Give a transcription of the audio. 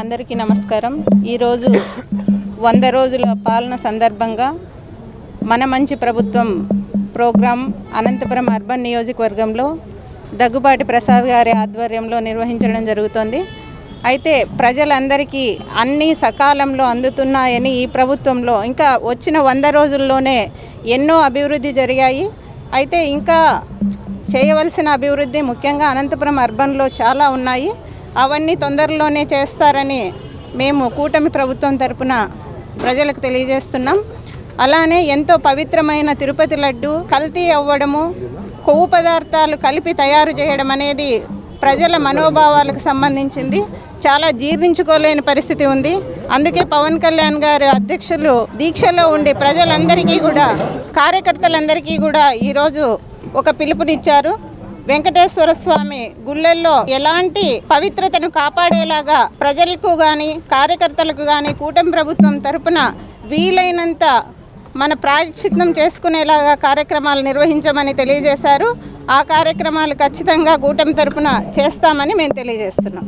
అందరికీ నమస్కారం. ఈరోజు వంద రోజుల పాలన సందర్భంగా మన మంచి ప్రభుత్వం ప్రోగ్రాం అనంతపురం అర్బన్ నియోజకవర్గంలో దగ్గుబాటి ప్రసాద్ గారి ఆధ్వర్యంలో నిర్వహించడం జరుగుతోంది. అయితే ప్రజలందరికీ అన్నీ సకాలంలో అందుతున్నాయని ఈ ప్రభుత్వంలో ఇంకా వచ్చిన వంద రోజుల్లోనే ఎన్నో అభివృద్ధి జరిగాయి. అయితే ఇంకా చేయవలసిన అభివృద్ధి ముఖ్యంగా అనంతపురం అర్బన్లో చాలా ఉన్నాయి. అవన్నీ తొందరలోనే చేస్తారని మేము కూటమి ప్రభుత్వం తరపున ప్రజలకు తెలియజేస్తున్నాం. అలానే ఎంతో పవిత్రమైన తిరుపతి లడ్డు కల్తీ అవ్వడము కొవ్వు పదార్థాలు కలిపి తయారు చేయడం అనేది ప్రజల మనోభావాలకు సంబంధించింది. చాలా జీర్ణించుకోలేని పరిస్థితి ఉంది. అందుకే పవన్ కళ్యాణ్ గారు అధ్యక్షులు దీక్షలో ఉండి ప్రజలందరికీ కూడా కార్యకర్తలందరికీ కూడా ఈరోజు ఒక పిలుపునిచ్చారు. వెంకటేశ్వర స్వామి గుళ్ళల్లో ఎలాంటి పవిత్రతను కాపాడేలాగా ప్రజలకు కానీ కార్యకర్తలకు కానీ కూటమి ప్రభుత్వం తరపున వీలైనంత మన ప్రాయశ్చిత్తం చేసుకునేలాగా కార్యక్రమాలు నిర్వహించమని తెలియజేశారు. ఆ కార్యక్రమాలు ఖచ్చితంగా కూటమి తరపున చేస్తామని మేము తెలియజేస్తున్నాం.